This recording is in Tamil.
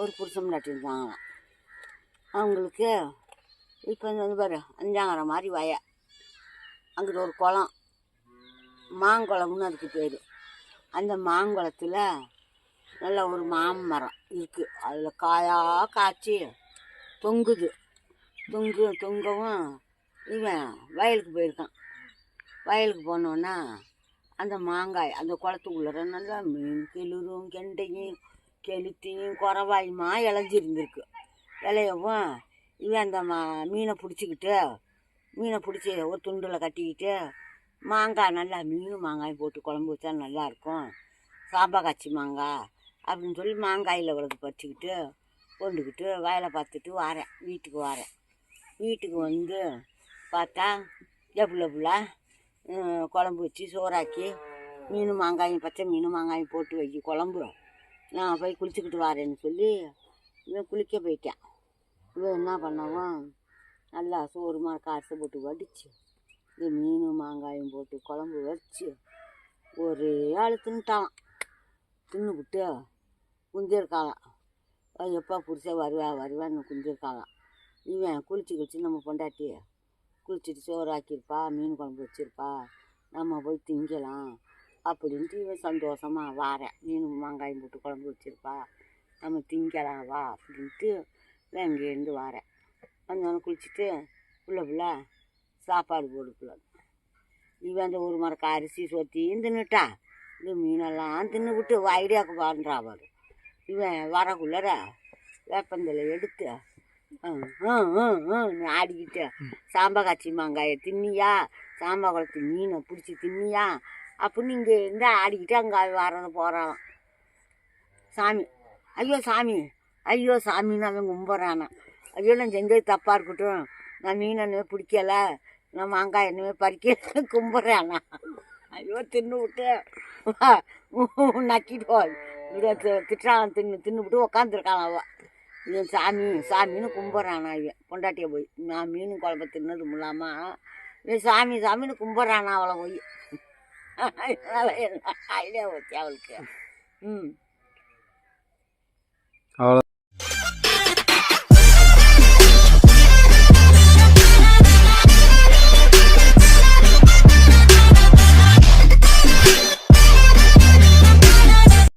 ஒரு புருஷன் நட்டிருந்தாங்களாம் அவங்களுக்கு இப்போ வந்து பாரு அஞ்சாங்கிற மாதிரி வய. அங்கிட்ட ஒரு குளம். மாங்குளம்னு அதுக்கு பேர். அந்த மாங்குளத்தில் நல்ல ஒரு மாமரம் இருக்குது அதில் காயாக காய்ச்சி தொங்குது. தொங்கு தொங்கவும் இவன் வயலுக்கு போயிருக்கான். வயலுக்கு போனோன்னா அந்த மாங்காய் அந்த குளத்துக்குள்ளே நல்லா மீன் கிளிரும் கெண்டையும் கெளுத்தியும் குறவாயுமா இழைஞ்சிருந்துருக்கு இலையவும் இவன் அந்த மா மீனை பிடிச்சிக்கிட்டு மீனை பிடிச்சி ஒரு துண்டில் கட்டிக்கிட்டு மாங்காய் நல்லா மீன் மாங்காய் போட்டு குழம்பு வச்சா நல்லாயிருக்கும். சாம்பா காய்ச்சி மாங்காய் அப்படின்னு சொல்லி மாங்காயில் உலக பறிச்சிக்கிட்டு கொண்டுக்கிட்டு வயலை பார்த்துட்டு வாரேன் வீட்டுக்கு வாரேன். வீட்டுக்கு வந்து பார்த்தா எவ்வளோ குழம்பு வச்சு சோறாக்கி மீன் மாங்காயும் பச்சை மீன் மாங்காயும் போட்டு வைக்கி குழம்பு நான் போய் குளிச்சுக்கிட்டு வரேன்னு சொல்லி இவன் குளிக்க போயிட்டான். இவன் என்ன பண்ணவும் நல்லா சோறுமா காசு போட்டு வடித்து இந்த மீன் மாங்காயும் போட்டு குழம்பு வச்சு ஒரே ஆள் தின்ட்டான். தின்னுபிட்டு குஞ்சிருக்காளாம் எப்போ புருஷன் வருவா வருவான்னு குஞ்சிருக்காளாம் இவன் குளிச்சு குளிச்சு நம்ம பொண்டாட்டி குளிச்சுட்டு சோறு ஆக்கியிருப்பா மீன் குழம்பு வச்சிருப்பா. நம்ம போய் திங்கலாம். அப்படின்ட்டு இவன் சந்தோஷமாக வாரேன் மீன் மாங்காயம் போட்டு குழம்பு வச்சிருப்பா நம்ம திங்கலாம் வா அப்படின்ட்டு நான் இங்கேருந்து வாரேன் வந்தோடனே குளிச்சுட்டு புள்ள புள்ள சாப்பாடு போடுக்குள்ள இவன் அந்த ஒரு மரக்க அரிசி சொத்தியும் தின்னுட்டா இந்த மீனெல்லாம் தின்னுவிட்டு ஐடியாவுக்கு வாழ்றா அவள் இவன் வரக்குள்ளர வேப்பந்தலை எடுத்து ஆடிக்கிட்டு சாம்பா காய்ச்சி மாங்காயை தின்னியா? சாம்பா குளத்து மீனை பிடிச்சி தின்னியா? அப்படின்னு இங்கே இருந்து ஆடிக்கிட்டு அங்கே வர்றது போகிறான் சாமி. ஐயோ சாமி. ஐயோ சாமின்னு அவன் கும்பிட்றானா. ஐயோ நான் செஞ்சது தப்பாக இருக்கட்டும். நான் மீன் என்னவே பிடிக்கல. நான் மாங்காய் என்னவே பறிக்க கும்பிட்றானா. ஐயோ தின்னு விட்டு. நக்கிட்டு போய் திட்டான் தின்னு தின்னு விட்டு உக்காந்துருக்கான் அவள் இவன் சாமி சாமின்னு கும்பிட்றானா இவன். பொண்டாட்டியை போய். நான் மீன் குழம்பு தின்னதும் இல்லாமல் இவன் சாமி சாமின்னு கும்பிட்றானா அவளை போய். ಅವಳಿಗೆ ಹ್ಞೂ ಅವಳು